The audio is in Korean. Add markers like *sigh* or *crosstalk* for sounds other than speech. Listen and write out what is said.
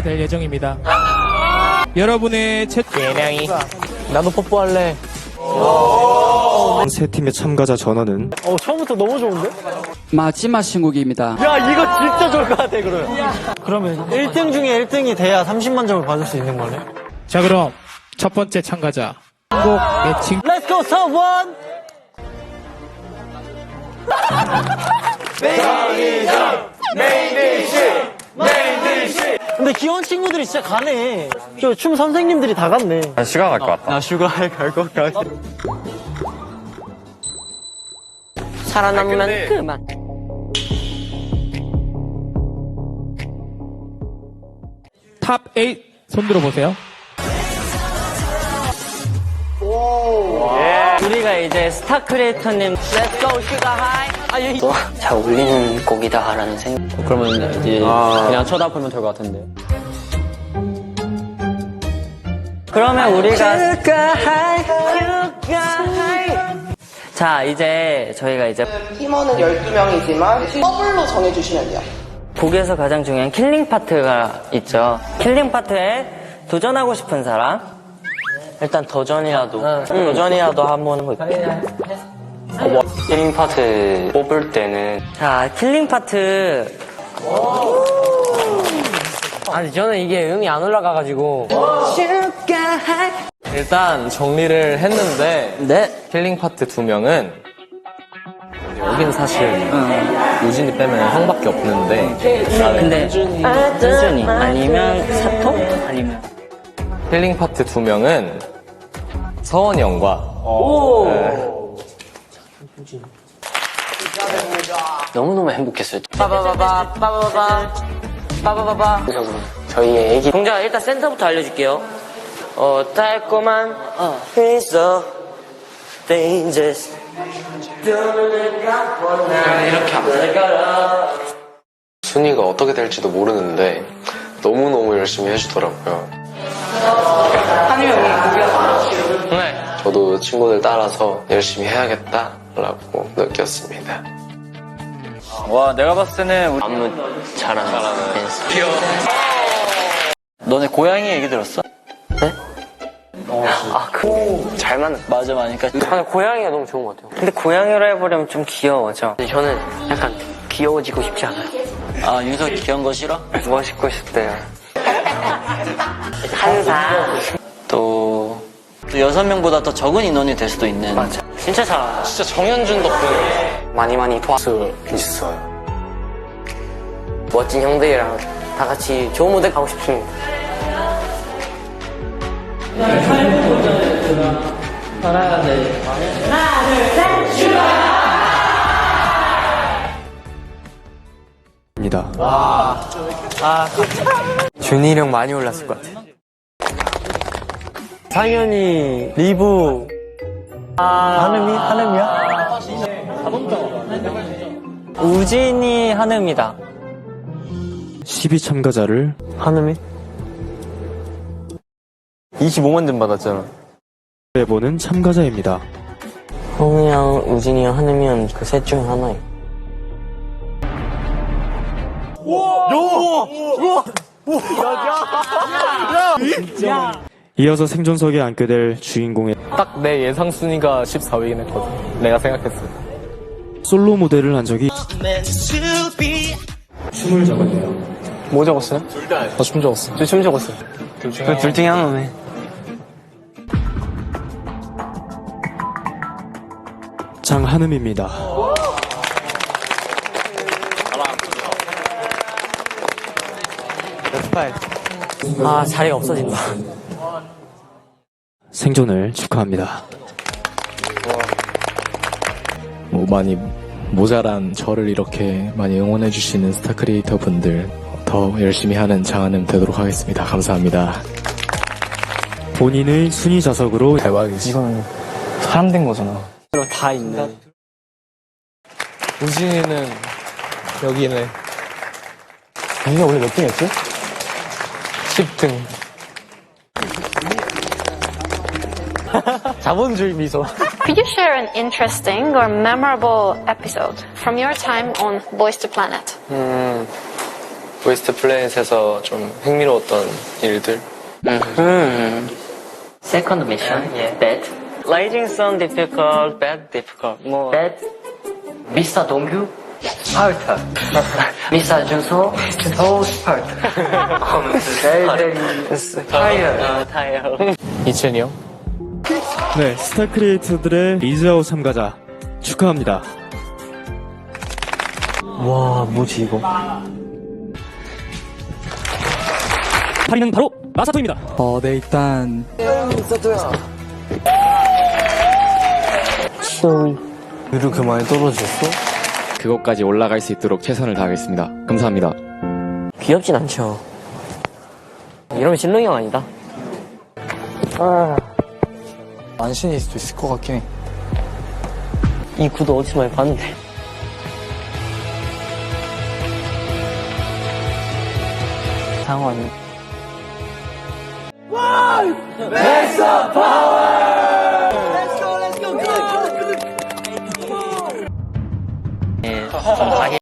될 예정입니다. 여러분의 채 예량이 나도 뽀뽀할래. 세 팀의 참가자 전원은 어, 처음부터 너무 좋은데? 마지막 신곡입니다. 야, 이거 진짜 좋을 것 같아, 그러면. 그러면 1등 중에 1등이 돼야 30만 점을 받을 수 있는 거네. 자 그럼 첫 번째 참가자 꼭 매칭 Let's go, top one! 근데 귀여운 친구들이 진짜 가네. 저 춤 선생님들이 다 갔네. 난 시간 갈것 같다. 나 슈가에 갈 것 같아. 살아남으면 그만. 탑 8 손들어 보세요. 우리가 이제 스타 크리에이터님 Let's go 슈가 하이. 아 여기 잘 어울리는 곡이다라는 생각. 그러면 이제 그냥 쳐다보면 될 것 같은데. 그러면 우리가. 자 이제 저희가 이제 팀원은 12명이지만 더블로 정해주시면 돼요. 곡에서 가장 중요한 킬링 파트가 있죠. 킬링 파트에 도전하고 싶은 사람. 일단 도전이라도 도전이라도 한번 해볼게. 힐링 파트 뽑을 때는 자, 킬링 파트. 아니, 저는 이게 음이 안 올라가가지고. 일단 정리를 했는데 네. 킬링 파트 두 명은 여긴 사실 유진이 빼면 형밖에 없는데 근데, 현준이. 아니면 사토? 아니면. 킬링 파트 두 명은 서원이 형과 너무너무 행복했어요. 빠바바바, 빠바바바, 빠바바바. 저희의 애기 동자, 일단 센터부터 알려줄게요. 어, 달콤한, 어, It's so dangerous. 이렇게 안 순위가 어떻게 될지도 모르는데 너무너무 열심히 해주더라고요. 네. 저도 친구들 따라서 열심히 해야겠다라고 느꼈습니다. 와 내가 봤을 때는 우리 안무 잘하는 댄스. 너네 고양이 얘기 들었어? 아, 그, 잘 맞는. 맞아, 맞으니까. 아, 고양이가 너무 좋은 것 같아요. 근데 고양이로 해버리면 좀 귀여워져. 근데 저는 약간 귀여워지고 싶지 않아요. 아 윤석 귀여운 거 싫어? 멋있고 싶대요. *laughs* 항상. 또, 또 여섯 명보다 더 적은 인원이 될 수도 있는 맞아. 진짜 잘한다. 진짜 정현준 덕분에 많이 많이 도와줄 수 있어요. 멋진 형들이랑 다 같이 좋은 무대 가고 싶습니다. 입니다. 준이 형 많이 올랐을 것 같아. 상현이, 리브. 한음이? 한음이야? 우진이 한음이다. 12 참가자를 한음이? 25만 점 받았잖아. 해보는 참가자입니다. 홍우 형, 우진이 형, 한음이 형, 그 셋 중 하나예요. 이어서 생존석에 앉게 될 주인공의 딱 내 예상 순위가 14위긴 했거든 내가 생각했을 때 솔로 무대를 한 적이 춤을 잡았네요. 뭐 적었어요? 저춤 적었어 저춤 적었어요. 둘 중에 하나네. 장한음입니다. 아, 자리가 없어진다. 생존을 축하합니다. 뭐 많이 모자란 저를 이렇게 많이 응원해 주시는 스타 크리에이터 분들 더 열심히 하는 장하는 되도록 하겠습니다. 감사합니다. 본인의 순위 자석으로 대박이지. 이건 사람 된 거잖아. 다 있네. 우진이는 여기네 자기가 원래 몇 등이었지? 10등 자본주의 미소. Could you share an interesting or memorable episode from your time on Boys to Planet? 웨스트 플래닛에서 좀 흥미로웠던 일들. 음. Second mission, bad. Rising Sun difficult, bad difficult. 뭐 bad. 미스터 동규, 스파르타. 미스터 준소, 오 스파르타. very very 타이어. 타이어. 이천이 형? 네, 스타 크리에이터들의 리즈아웃 참가자 축하합니다. 와, 뭐지, 이거. 8위는 바로 마사토입니다. 어, 네, 일단 율이 그 많이 떨어졌어? 그것까지 올라갈 수 있도록 최선을 다하겠습니다. 감사합니다. 귀엽진 않죠. 이러면 신동이 형 아니다. 만신일 수도 있을 것 같긴 해. 이 구도 어디서 많이 봤는데. 상원.